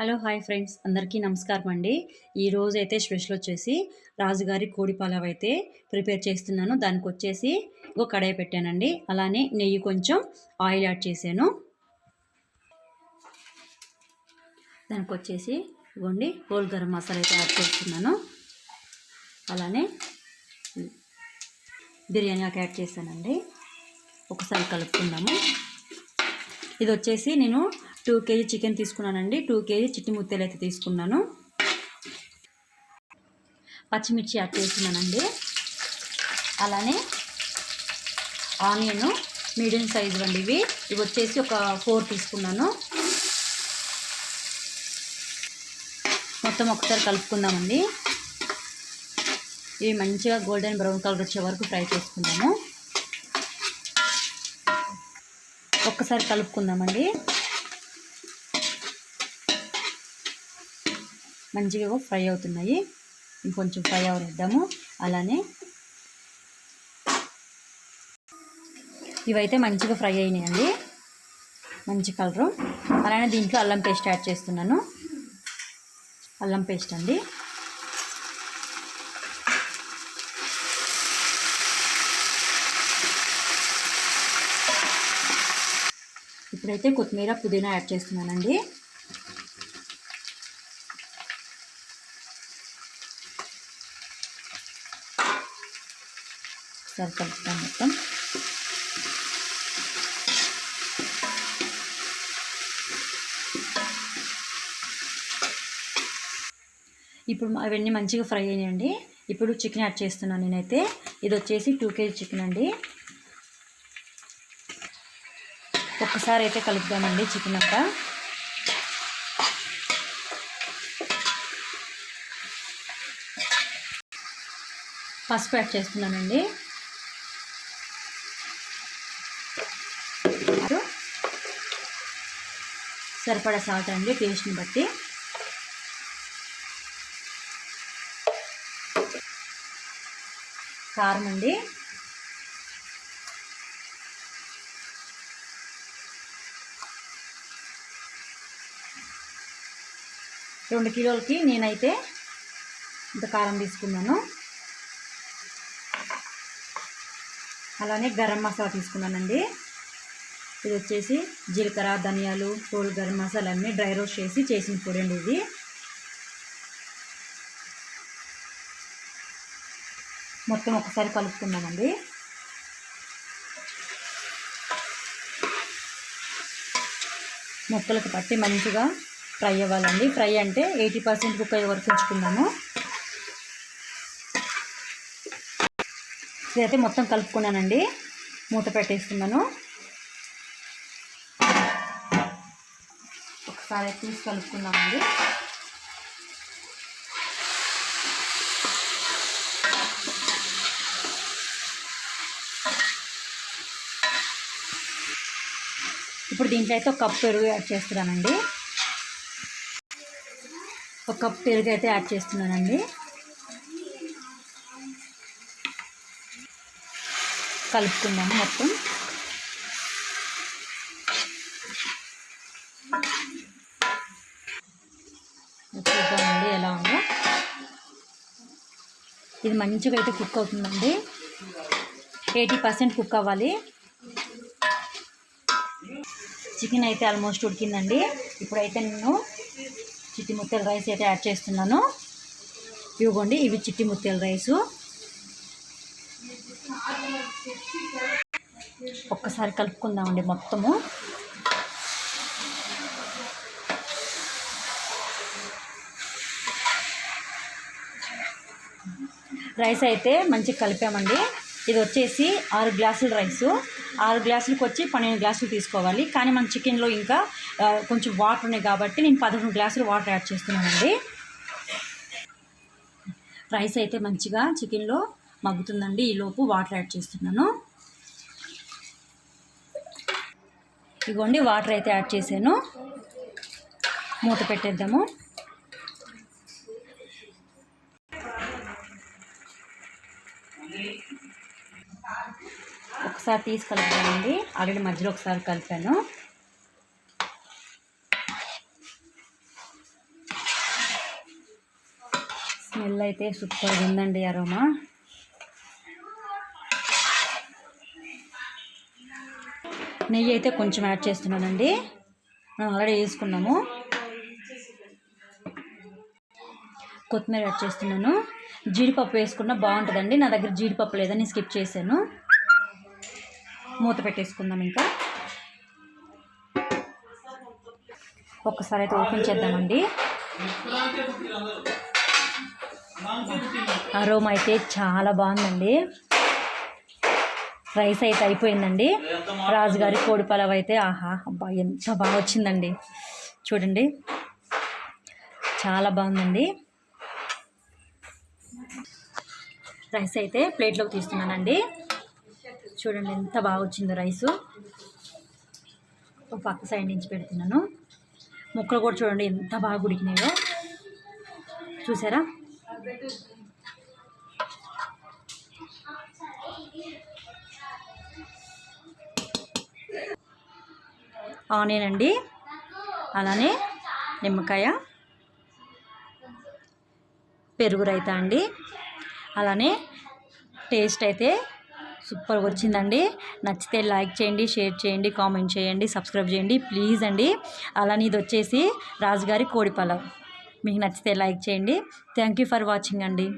Hello hi friends. అందరికీ నమస్కారం అండి. ఈరోజు అయితే స్పెషల్ వచ్చేసి రాజుగారి కోడి పలావ్ అయితే ప్రిపేర్ చేస్తున్నాను. దానికి వచ్చేసి ఒక కడాయి పెట్టానండి. అలానే నెయ్యి కొంచెం ఆయిల్ యాడ్ చేశాను. దానికి వచ్చేసి ఇవ్వండి హోల్ గరం మసాలా అయితే యాడ్ చేస్తున్నాను. అలానే బిర్యానీ ఆకు యాడ్ చేశానండి. ఒకసారి కలుపుకుందాము. ఇది వచ్చేసి నేను టూ కేజీ చికెన్ తీసుకున్నానండి. టూ కేజీ చిట్టి ముత్తలు అయితే తీసుకున్నాను. పచ్చిమిర్చి యాడ్ చేస్తున్నానండి. అలానే ఆనియన్ మీడియం సైజు అండి ఇవి. ఇవి వచ్చేసి ఒక ఫోర్ తీసుకున్నాను. మొత్తం ఒకసారి కలుపుకుందామండి. ఇవి మంచిగా గోల్డెన్ బ్రౌన్ కలర్ వచ్చే వరకు ఫ్రై చేసుకుందాము. ఒక్కసారి కలుపుకుందామండి. మంచిగా ఫ్రై అవుతున్నాయి. ఇంకొంచెం ఫ్రై అవనిద్దాము. అలానే ఇవైతే మంచిగా ఫ్రై అయినాయండి. మంచి కలరు. అలానే దీంట్లో అల్లం పేస్ట్ యాడ్ చేస్తున్నాను. అల్లం పేస్ట్ అండి. ఇప్పుడైతే కొత్తిమీర పుదీనా యాడ్ చేస్తున్నానండి. ఒకసారి కలుపుతాం మొత్తం. ఇప్పుడు అవన్నీ మంచిగా ఫ్రై అయినాయండి. ఇప్పుడు చికెన్ యాడ్ చేస్తున్నాను నేనైతే. ఇది వచ్చేసి టూ కేజీ చికెన్ అండి. ఒక్కసారి అయితే కలుపుదామండి చికెన్ అంతా. పసుపు యాడ్ చేస్తున్నానండి. సరిపడా సాల్ట్ అండి టేస్ట్ని బట్టి. కారం అండి. రెండు కిలోలకి నేనైతే ఇంత కారం తీసుకున్నాను. అలానే గరం మసాలా తీసుకున్నానండి. ఇది వచ్చేసి జీలకర్ర ధనియాలు కోల్ గరం మసాలా అన్నీ డ్రై రోస్ట్ చేసి చేసిన పొడి అండి ఇది. మొత్తం ఒకసారి కలుపుకుందామండి. ముక్కలకు పట్టి మంచిగా ఫ్రై అవ్వాలండి. ఫ్రై అంటే ఎయిటీ పర్సెంట్ కుక్ అయ్యే వరకు ఉంచుకున్నాము ఇదైతే మొత్తం కలుపుకున్నానండి. మూత పెట్టేస్తున్నాను. ఒకసారి తీసి కలుపుకుందామండి. ఇప్పుడు దీంట్లో అయితే ఒక కప్ పెరుగు యాడ్ చేస్తున్నానండి. ఒక కప్ పెరుగు అయితే యాడ్ చేస్తున్నానండి. కలుపుకుందాము మొత్తం. ఇది మంచిగా అయితే కుక్ అవుతుందండి. ఎయిటీ పర్సెంట్ కుక్ అవ్వాలి. చికెన్ అయితే ఆల్మోస్ట్ ఉడికిందండి. ఇప్పుడైతే నేను చిట్టి ముత్తల రైస్ అయితే యాడ్ చేస్తున్నాను. ఇవ్వండి ఇవి చిట్టి ముత్తల రైసు. ఒక్కసారి కలుపుకుందామండి మొత్తము. రైస్ అయితే మంచిగా కలిపామండి. ఇది వచ్చేసి ఆరు గ్లాసులు రైసు. ఆరు గ్లాసులకు వచ్చి పన్నెండు గ్లాసులు తీసుకోవాలి. కానీ మన చికెన్లో ఇంకా కొంచెం వాటర్ ఉన్నాయి కాబట్టి నేను పదకొండు గ్లాసులు వాటర్ యాడ్ చేస్తున్నానండి. రైస్ అయితే మంచిగా చికెన్లో మగ్గుతుందండి. ఈలోపు వాటర్ యాడ్ చేస్తున్నాను. ఇదిగోండి వాటర్ అయితే యాడ్ చేశాను. మూత పెట్టేద్దాము. ఒకసారి తీసి కలుపుతానండి ఆల్రెడీ మధ్యలో ఒకసారి కలిపాను. స్మెల్ అయితే సూపర్గా ఉందండి అరోమా. నెయ్యి అయితే కొంచెం యాడ్ చేస్తున్నానండి. మనం ఆల్రెడీ వేసుకున్నాము. కొత్తిమీర యాడ్ చేస్తున్నాను. జీడిపప్పు వేసుకున్నా బాగుంటుందండి. నా దగ్గర జీడిపప్పు లేదని స్కిప్ చేశాను. మూత పెట్టేసుకుందాం ఇంకా. ఒక్కసారి అయితే ఓపెన్ చేద్దామండి. అరోమా అయితే చాలా బాగుందండి. రైస్ అయితే అయిపోయిందండి. రాజుగారి కోడి పలావ్ అయితే ఆహా అబ్బా ఎంత బాగా వచ్చిందండి. చూడండి. చాలా బాగుందండి. రైస్ అయితే ప్లేట్లోకి తీస్తున్నానండి. చూడండి ఎంత బాగా వచ్చిందో రైసు. ఒక పక్క సైడ్ నుంచి పెడుతున్నాను. ముక్కలు కూడా చూడండి ఎంత బాగా ఉడికినాయో. చూసారా? ఆనియన్ అండి అలానే నిమ్మకాయ పెరుగు రైతా అండి అలానే టేస్ట్ అయితే సూపర్ వచ్చిందండి. నచ్చితే లైక్ చేయండి షేర్ చేయండి కామెంట్ చేయండి సబ్స్క్రైబ్ చేయండి ప్లీజ్ అండి. అలానే ఇది వచ్చేసి రాజుగారి కోడి పలావ్. మీకు నచ్చితే లైక్ చేయండి. థ్యాంక్ యూ ఫర్ వాచింగ్ అండి.